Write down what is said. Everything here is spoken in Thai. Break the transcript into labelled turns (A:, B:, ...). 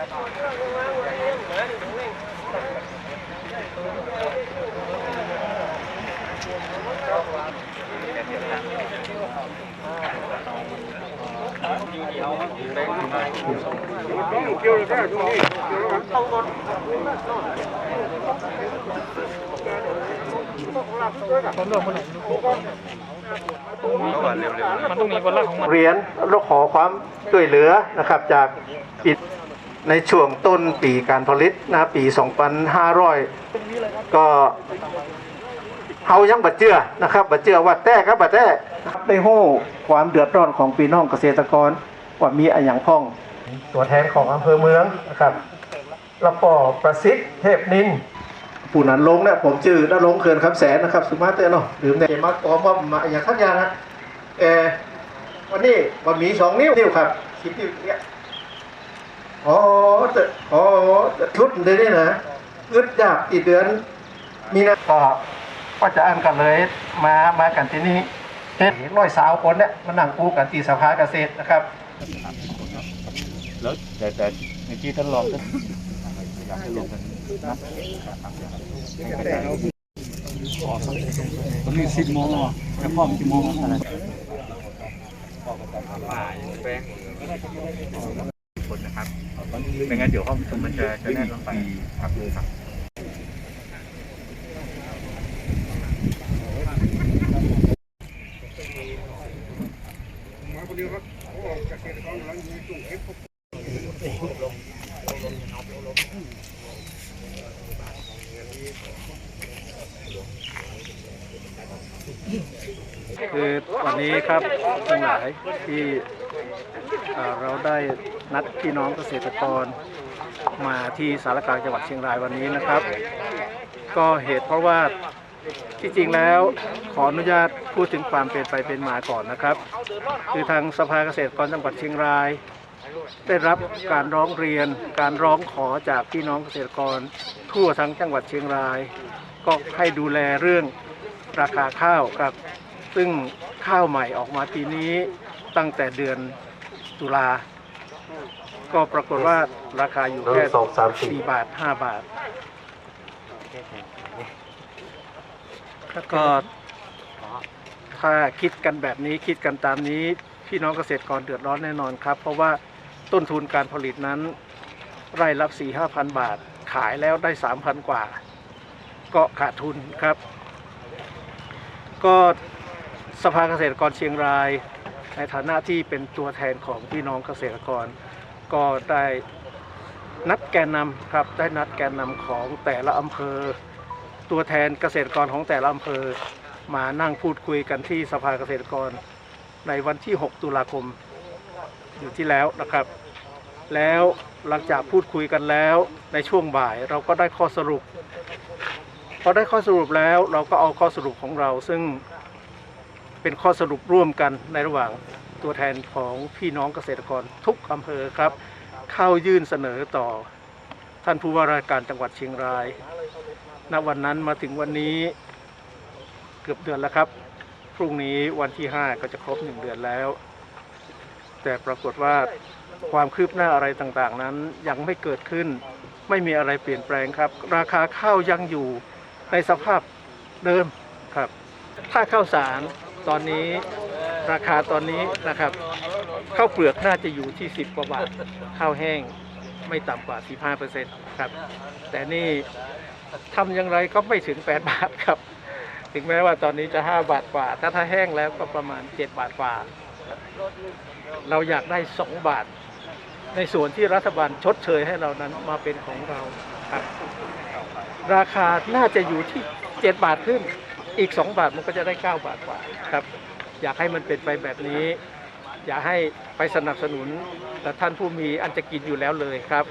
A: มันต้องมีคนละของมัน
B: เรียนเราขอความช่วยเหลือนะครับจากปิด ในช่วงต้นปีการผลิตนะปี 2500 ก็เฮายังบัดเจือนะครับบัดเจือว่าแต่ครับบัดแต่ได้โห้ความเดือดร้อนของพี่น้องเกษตรกรว่ามีอะไรอย่างพ้อง ตัวแทนของอำเภอเมืองนะครับละปอประสิทธิ์เทพนินผู้นั้นลงเนี่ยผมชื่อนรงค์เขื่อนคำแสนนะครับสุมาเตอร์เนาะหรือในมาปอมว่ามาอย่างทักอย่างนะเออวันนี้บะหมี่สองนิ้วนิ้วครับคิดนิ้วเนี่ย อ๋อแต่อ๋อแต่ชุดเดี๋ยวนี้นะอึดยากอีกเดือน มีนะก็ก็จะอ่านกันเลยมามากันที่นี่เฮ็ดร้อยสาวคนเนี่ยมานั่งปูกันที่สภาเกษตรนะครับ
C: แล้วแต่แต่เมื่อกี้ท่านรองท่านอยากให้ลงกันนะตอนนี้สิบโมงอะแค่พ่อมกี่โมงอะไร คนนะครับไม่งั้นเดี๋ยวห้องประชุมมันจะจะแน่นลงไปครับครับ
B: คือวันนี้ครับทั้งหลายที่เอ่อเราได้ นัดพี่น้องเกษตรกรมาที่สารกลางจังหวัดเชียงรายวันนี้นะครับ ก็เหตุเพราะว่าที่จริงแล้วขออนุญาตพูดถึงความเป็นไปเป็นมาก่อนนะครับ คือทางสภาเกษตรกรจังหวัดเชียงราย ได้รับการร้องเรียน การร้องขอจากพี่น้องเกษตรกร ทั่วทั้งจังหวัดเชียงราย ก็ให้ดูแลเรื่องราคาข้าวครับ ซึ่งข้าวใหม่ออกมาปีนี้ตั้งแต่เดือนตุลา ก็ปรากฏว่าราคาอยู่แค่
D: สองสามสี่
B: สี่บาทห้าบาท ก็ถ้าคิดกันแบบนี้คิดกันตามนี้ พี่น้องเกษตรกรเดือดร้อนแน่นอนครับ เพราะว่าต้นทุนการผลิตนั้น ไร่ละสี่ห้าพันบาท ขายแล้วได้สามพันกว่า ก็ขาดทุนครับ ก็สภาเกษตรกรเชียงราย ในฐานะที่เป็นตัวแทนของพี่น้องเกษตรกร ก็ได้นัดแกนนำครับได้นัดแกนนำของแต่ละอำเภอ ตัวแทนเกษตรกรของแต่ละอำเภอ มานั่งพูดคุยกันที่สภาเกษตรกร ในวันที่ 6 ตุลาคมอยู่ที่แล้วนะครับ แล้วหลังจากพูดคุยกันแล้วในช่วงบ่ายเราก็ได้ข้อสรุปพอได้ข้อสรุปแล้วเราก็เอาข้อสรุปของเราซึ่ง เป็นข้อสรุปร่วมกันในระหว่างตัวแทนของพี่น้องเกษตรกรทุกอำเภอครับ เข้ายื่นเสนอต่อท่านผู้ว่าราชการจังหวัดเชียงราย ณ วันนั้นมาถึงวันนี้เกือบเดือนแล้วครับ พรุ่งนี้วันที่ 5 ก็จะครบ 1 เดือนแล้ว แต่ปรากฏว่าความคืบหน้าอะไรต่างๆ นั้นยังไม่เกิดขึ้น ไม่มีอะไรเปลี่ยนแปลงครับ ราคาข้าวยังอยู่ในสภาพเดิมครับ ถ้าข้าวสาร ตอนนี้ราคาตอนนี้นะครับข้าวเปลือกน่าจะอยู่ที่ 10 กว่าบาทข้าวแห้งไม่ต่ำกว่า 15%ครับ แต่นี่ทำอย่างไรก็ไม่ถึง 8 บาทครับ ถึงแม้ว่าตอนนี้จะ 5 บาทกว่า ถ้าถ้าแห้งแล้วก็ประมาณ 7 บาทกว่า เราอยากได้ 2 บาท ในส่วนที่รัฐบาลชดเชยให้เรานั้นมาเป็นของเราครับ ราคาน่าจะอยู่ที่ 7 บาทขึ้น อีก 2 บาทมันก็จะได้ 9 บาทกว่าครับ อยากให้มันเป็นไปแบบนี้ อย่าให้ไปสนับสนุนแต่ท่านผู้มีอันจะกินอยู่แล้วเลยครับ